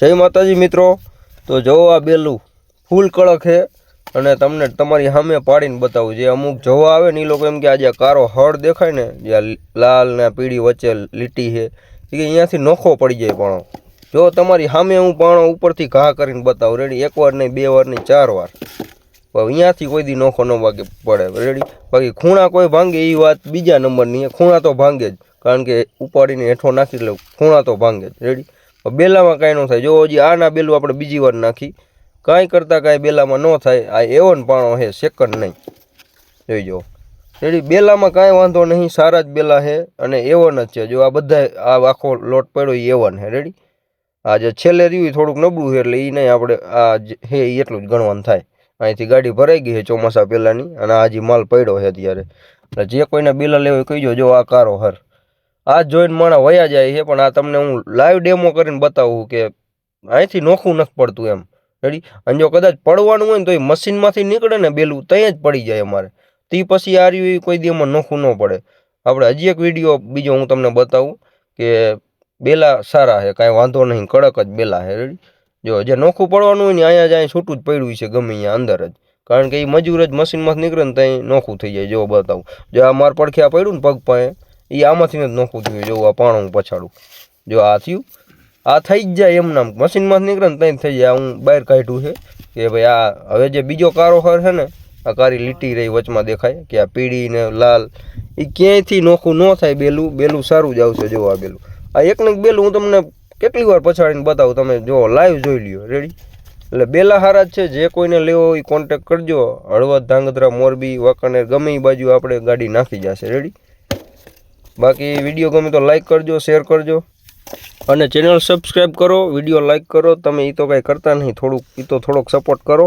જય માતાજી મિત્રો. તો જોવો આ બેલું. ફૂલ કડક છે. અને તમને તમારી સામે પાડીને બતાવું. જે અમુક જોવા આવે ને એ લોકો એમ કે આજે કારો હળ દેખાય ને, જે લાલ ને પીળી વચ્ચે લીટી છે એ કે અહીંયાથી નોખો પડી જાય પાણો. જો તમારી સામે હું પાણો ઉપરથી ઘા કરીને બતાવું. રેડી એક વાર નહીં, બે વાર નહીં, ચાર વાર. અહીંયાથી કોઈ દી નોખો ન વાગે, પડે. રેડી બાકી ખૂણા કોઈ ભાંગે એ વાત બીજા નંબરની. ખૂણા તો ભાંગે જ. કારણ કે ઉપાડીને હેઠો નાખી એટલે ખૂણા તો ભાંગે જ. રેડી બેલામાં કાંઈ ન થાય. જો હજી આના બેલું આપણે બીજી વાર નાખી, કાંઈ કરતાં કાંઈ બેલામાં ન થાય. આ એવન પાણો છે સેકન્ડ નહીં. જોઈ જો રેડી, બેલામાં કાંઈ વાંધો નહીં, સારા જ બેલા છે અને એવન જ છે. જો આ બધા, આ આખો લોટ પડ્યો એ એવન છે રેડી? આ જે છેલ્લે રહ્યું થોડુંક નબળું છે એટલે એ નહીં આપણે આ હે એટલું જ ગણવાનું થાય. અહીંથી ગાડી ભરાઈ ગઈ છે ચોમાસા પહેલાંની અને હજી માલ પડ્યો છે અત્યારે. એટલે જે કોઈને બેલા લેવો કહીજો જો આ કારો હર. આ જોઈને માણા વયા જાય છે, પણ આ તમને હું લાઈવ ડેમો કરીને બતાવું કે અહીંથી નોખું નથી પડતું એમ. રેડી? અને જો કદાચ પડવાનું હોય ને તો એ મશીનમાંથી નીકળે ને બેલું ત્યાં જ પડી જાય અમારે. તે પછી આ રહ્યું કોઈ દી એમાં નોખું ન પડે. આપણે હજી એક વીડિયો બીજો હું તમને બતાવું કે બેલા સારા છે, કાંઈ વાંધો નહીં, કડક જ બેલા છે, રેડી? જો જે નોખું પડવાનું હોય ને અહીંયા જ અહીં છૂટું જ પડ્યું છે ગમે અહીંયા અંદર જ. કારણ કે એ મજૂર જ મશીનમાંથી નીકળે ને ત્યાં નોખું થઈ જાય જો બતાવું. જો આ માર પડખે આ પડ્યું ને પગ પાસે એ આમાંથી જ નોખવું થયું. જો આ પાણું પછાડું. જો આ થયું, આ થઈ જ જાય એમ નામ. મશીનમાં નીકળે ને ત્યાં થઈ જાય. હું બહાર કાઢ્યું છે કે ભાઈ આ હવે જે બીજો કારો હર છે ને, આ કારી લીટી રહી વચમાં દેખાય કે આ પીળી ને લાલ એ ક્યાંયથી નોખું ન થાય બેલું બેલું સારું જ આવશે. જો આ બેલું. આ એક ને બેલું હું તમને કેટલી વાર પછાડીને બતાવું. તમે જો લાઈવ જોઈ લ્યો. રેડી એટલે બેલા હારા જ છે. જે કોઈને લેવો એ કોન્ટેક કરજો. હળવદ, ધાંગધ્રા, મોરબી, વાંકાનેર, ગમે એ બાજુ આપણે ગાડી નાખી જશે. રેડી બાકી વીડિયો ગમે તો લાઈક કરજો શેર કરજો. અને ચેનલ સબસ્ક્રાઈબ કરો, વીડિયો લાઈક કરો. તમે એ તો કાંઈ કરતા નહીં, થોડુંક એ તો થોડોક સપોર્ટ કરો.